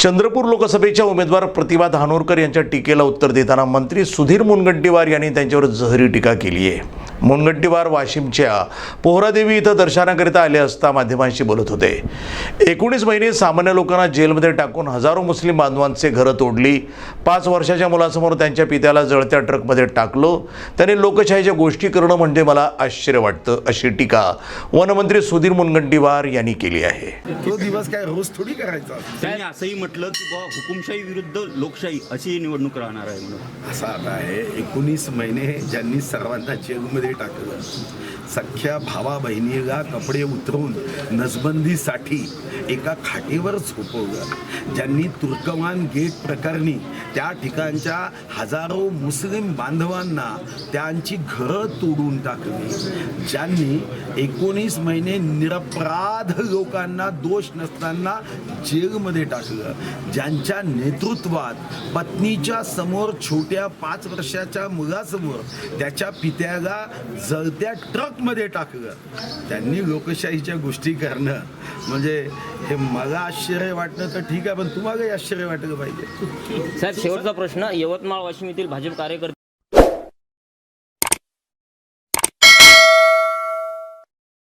चंद्रपूर लोकसभेच्या उमेदवार प्रतिभा धानोरकर यांच्या टीकेला उत्तर देताना मंत्री सुधीर मुनगंटीवार यांनी त्यांच्यावर जहरी टीका केली आहे. मुनगंटीवार वाशिमच्या पोहरादेवी इथं दर्शनाकरिता आले असता माध्यमांशी बोलत होते. एकोणीस महिने सामान्य लोकांना जेलमध्ये टाकून हजारो मुस्लिम बांधवांचे घरं तोडली. पाच वर्षाच्या मुलासमोर त्यांच्या पित्याला जळत्या ट्रकमध्ये टाकलं. त्याने लोकशाहीच्या गोष्टी करणं म्हणजे मला आश्चर्य वाटतं अशी टीका वनमंत्री सुधीर मुनगंटीवार यांनी केली आहे. तो दिवस काय रोज थोडी करायचा? त्यांनी असंही म्हटलं की बुवा हुकुमशाही विरुद्ध लोकशाही अशी निवडणूक राहणार आहे म्हणून. असं आता आहे एकोणीस महिने ज्यांनी सर्वांना जेलमध्ये टाकलं. सख्या भावा बहिणीला कपडे उतरून नसबंदीसाठी एका खाटीवर झोपवलं. ज्यांनी तुर्कमान गेट प्रकरणी त्या ठिकाणच्या हजारो मुस्लिम बांधवांना त्यांची घरं तोडून टाकली. ज्यांनी एकोणीस महिने निरपराध लोकांना दोष नसताना जेलमध्ये टाकलं. ज्यांच्या नेतृत्वात पत्नीच्या समोर छोट्या पाच वर्षाच्या मुलासमोर त्याच्या पित्याला जळत्या ट्रकमध्ये टाकलं. त्यांनी लोकशाहीच्या गोष्टी करणं. म्हणजे हे मला आश्चर्य वाटणं तर ठीक आहे पण तुम्हालाही आश्चर्य वाटलं पाहिजे. साहेब शेवटचा प्रश्न यवतमाळ वाशिम येथील भाजप कार्यकर्ते